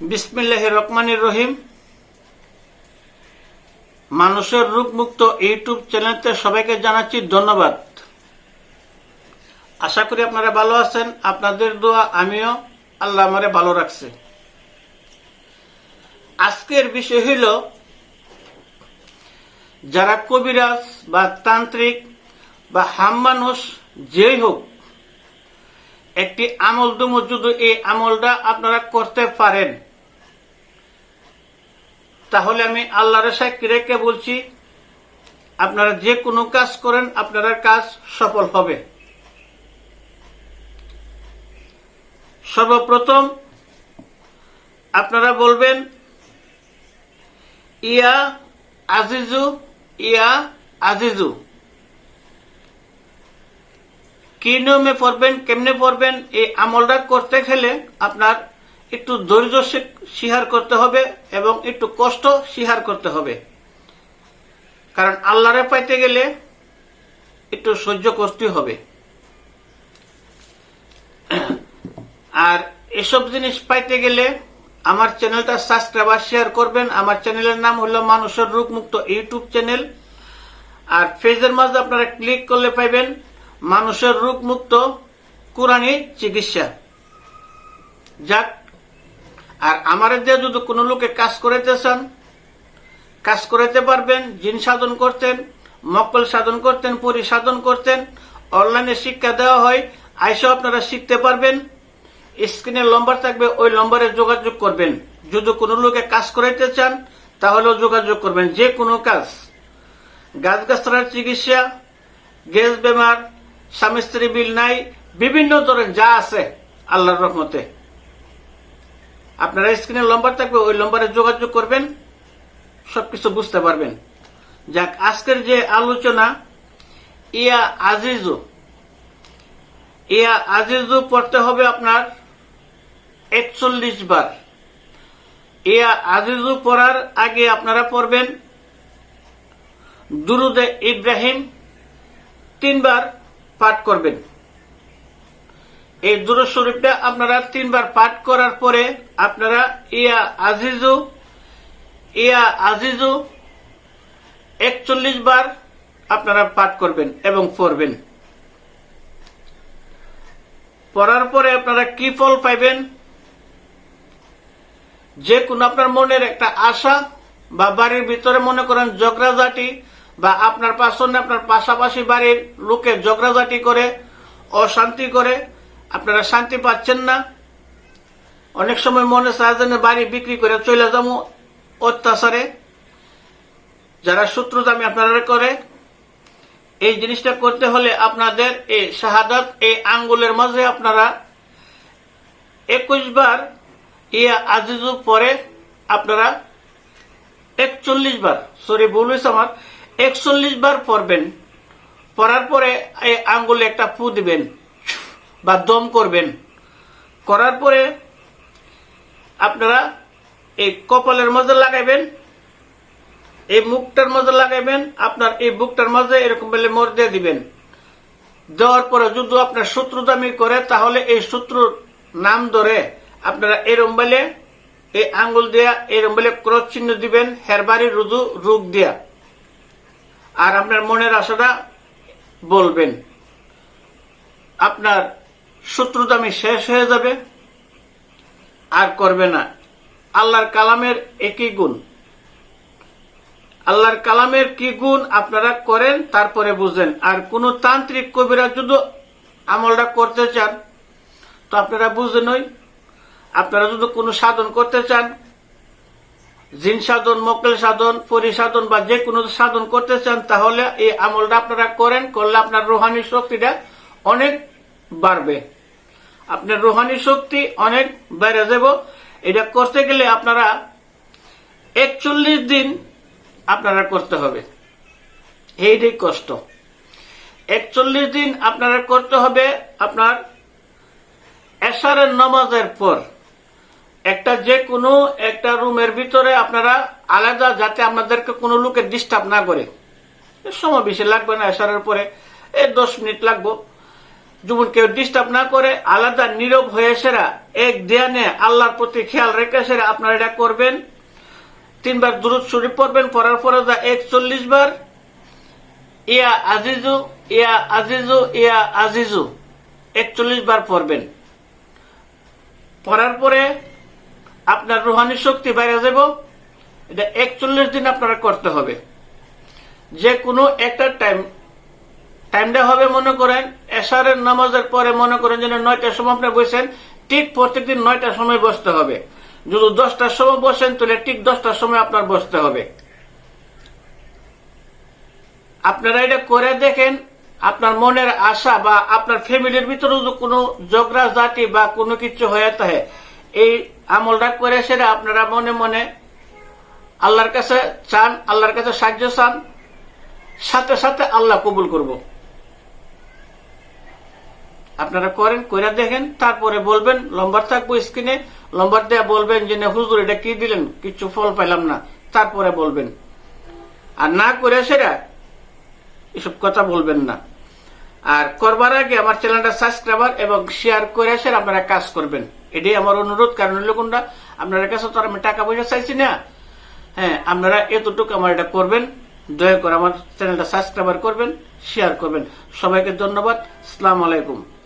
বিসমিল্লাহ রহমানির রহিম। মানুষের রূপ মুক্ত ইউটিউব চ্যানেলতে সবাইকে জানাচ্ছি ধন্যবাদ। আশা করি আপনারা ভালো আছেন, আপনাদের দোয়া, আমিও আল্লাহ আমারে ভালো রাখছে। আজকের বিষয় হইল, যারা কবিরাজ বা তান্ত্রিক বা হাম মানুষ যেই হোক, একটি আমল দুমো যদি এই আমলটা আপনারা করতে পারেন। তাহলে আমি আল্লাহর সাক্ষী রেখে বলছি, আপনারা যে কোনো কাজ করেন আপনার কাজ সফল হবে। সর্বপ্রথম আপনারা বলবেন, ইয়া আজিজু ইয়া আজিজু। কি নিয়মে পড়বেন, কেমনে পড়বেন, এই আমলটা করতে গেলে আপনার একটু ধৈর্য শি- স্বীকার করতে হবে এবং একটু কষ্ট স্বীকার করতে হবে। কারণ আল্লাহরে পাইতে গেলে একটু সহ্য করতে হবে। আর এসব জিনিস পাইতে গেলে আমার চ্যানেলটা সাবস্ক্রাইব আর শেয়ার করবেন। আমার চ্যানেলের নাম হলো মানুষের রূপ মুক্ত ইউটিউব চ্যানেল। আর পেজের মাঝে আপনারা ক্লিক করলে পাইবেন মানুষের রূপ মুক্ত কোরআনী চিকিৎসা। যাক আর আমার দিয়ে যদি কোনো লোকে কাজ করাইতে চান, কাজ করাইতে পারবেন, জিন সাধন করতেন, মক্কল সাধন করতেন, পরি সাধন করতেন, অনলাইনে শিক্ষা দেওয়া হয়, আইসা আপনারা শিখতে পারবেন, স্ক্রিনে নম্বর থাকবে, ওই নম্বরে যোগাযোগ করবেন। যদি কোনো লোকে কাজ করাইতে চান, তাহলেও যোগাযোগ করবেন, যে কোনো কাজ। গাছ গাছড়ার চিকিৎসা, গ্যাস বেমার, স্বামী স্ত্রী বিল নাই, বিভিন্ন ধরনের যা আছে, আল্লাহর রহমতে। আপনারা স্ক্রিনে নম্বর থাকবে, ওই নম্বরে যোগাযোগ করবেন, সবকিছু বুঝতে পারবেন। যাক, আজকের যে আলোচনা, ইয়া আজিজু ইয়া আজিজু পড়তে হবে আপনার একচল্লিশ বার। ইয়া আজিজু পড়ার আগে আপনারা পড়বেন, দুরুদে ইব্রাহিম তিনবার পাঠ করবেন। এই দুরুদ শরীফটা আপনারা তিনবার পাঠ করার পরে আপনারা ইয়া আজিজু ইয়া আজিজু একচল্লিশ বার আপনারা পাঠ করবেন এবং পড়বেন। পড়ার পরে আপনারা কি ফল পাইবেন? যে কোনো আপনার মনের একটা আশা বা বাড়ির ভিতরে মনে করেন জগরাজাটি বা আপনার পাশনে আপনার পাশাপাশি বাড়ির লোকে জগরাজাটি করে, অশান্তি করে আপনারা শান্তি পাচ্ছেন না। অনেক সময় মনে চায় বাড়ি বিক্রি করে চলে যাব অত্যাচারে। যারা শত্রুতামি আপনারা করে, এই জিনিসটা করতে হলে আপনাদের এই শাহাদাত, এই আঙ্গুলের মাঝে আপনারা একুশ বার ইয়া আজিজু পরে আপনারা একচল্লিশ বার সরি ভুল আমার একচল্লিশ বার পড়বেন। পড়ার পরে এই আঙ্গুলে একটা ফু দিবেন। বা দম করবেন। করার পরে আপনারা এই কপালের মধ্যে লাগাইবেন, এই মুখটার মধ্যে লাগাইবেন, আপনার এই বুকটার মাঝে এরকম বলে মর দিয়ে দিবেন। দেওয়ার পরে যদি আপনার শত্রু দামি করে, তাহলে এই শত্রুর নাম ধরে আপনারা এরম বলে এই আঙ্গুল দিয়া এরম বলে ক্রস চিহ্ন দিবেন, হেরবারি রুদু রূপ দিয়া। আর আপনার মনের আশাটা বলবেন। আপনার শত্রু দামি শেষ হয়ে যাবে। আর করবে না। আল্লাহর কালামের একই গুণ। আল্লাহর কালামের কি গুণ আপনারা করেন, তারপরে বুঝেন। আর কোন তান্ত্রিক কবিরা যদি আমলটা করতে চান, তো আপনারা বুঝেনই আপনারা যদি কোনো সাধন করতে চান, জিন সাধন মকল সাধন, পরি সাধন বা যে কোনো সাধন করতে চান, তাহলে এই আমলটা আপনারা করেন, করলে আপনার রোহানি শক্তিটা অনেক বাড়বে। আপনার রোহানি শক্তি অনেক বেড়ে যাব। এটা করতে গেলে আপনারা একচল্লিশ দিন আপনারা করতে হবে। এইটাই কষ্ট। একচল্লিশ দিন আপনারা করতে হবে আপনার এশারের নামাজের পর। একটা যে কোনো একটা রুমের ভিতরে আপনারা আলাদা যাতে আপনাদেরকে কোনো লোকের ডিস্টার্ব না করে। সময় বেশি লাগবে না এশারের পরে। এই দশ মিনিট লাগবো। যেমন কেউ ডিস্টার্ব না করে আলাদা নীরব হয়ে সেরা এক ধ্যানে আল্লাহর প্রতি খেয়াল রেখে সেরা আপনারা এটা করবেন। তিনবার দুরুদ শরীফ পড়বেন, পড়ার পরে যা একচল্লিশ বার, ইয়া আজিজু ইয়া আজিজু ইয়া আজিজু, একচল্লিশ বার পড়বেন। পড়ার পরে আপনার রুহানি শক্তি বাইরে যাব, এটা একচল্লিশ দিন আপনারা করতে হবে। যে কোনো একটা টাইম টাইমটা হবে মনে করেন, এশারের নামাজের পরে মনে করেন যেন নয়টার সময় আপনি বসেন, ঠিক প্রত্যেকদিন নয়টার সময় বসতে হবে। যদি দশটার সময় বসেন, তাহলে ঠিক দশটার সময় আপনার বসতে হবে। আপনারা এটা করে দেখেন, আপনার মনের আশা বা আপনার ফ্যামিলির ভিতরে যদি কোনো জগরা জাতি বা কোনো কিছু হয়ে থাকে, এই আমলটা করে সেটা আপনারা মনে মনে আল্লাহর কাছে চান, আল্লাহর কাছে সাহায্য চান, সাথে সাথে আল্লাহ কবুল করব। আপনারা করেন, কইরা দেখেন, তারপরে বলবেন, লম্বার থাকব স্ক্রিনে, লম্বার দেয়া বলবেন যে, না, হুজুর, এটা কি দিলেন? কিছু ফল পাইলাম না। তারপরে বলবেন। আর না করে সেটা এসব কথা বলবেন না। আর করবার আগে আমার চ্যানেলটা সাবস্ক্রাইবার এবং শেয়ার করে সেটা আপনারা কাজ করবেন। এটাই আমার অনুরোধ। কারণ হইল কোনটা? আপনার কাছে তো আমি টাকা পয়সা চাইছি না। হ্যাঁ আপনারা এতটুকু আমার এটা করবেন। দয়া করে আমার চ্যানেলটা সাবস্ক্রাইবার করবেন, শেয়ার করবেন। সবাইকে ধন্যবাদ। আসসালামু আলাইকুম।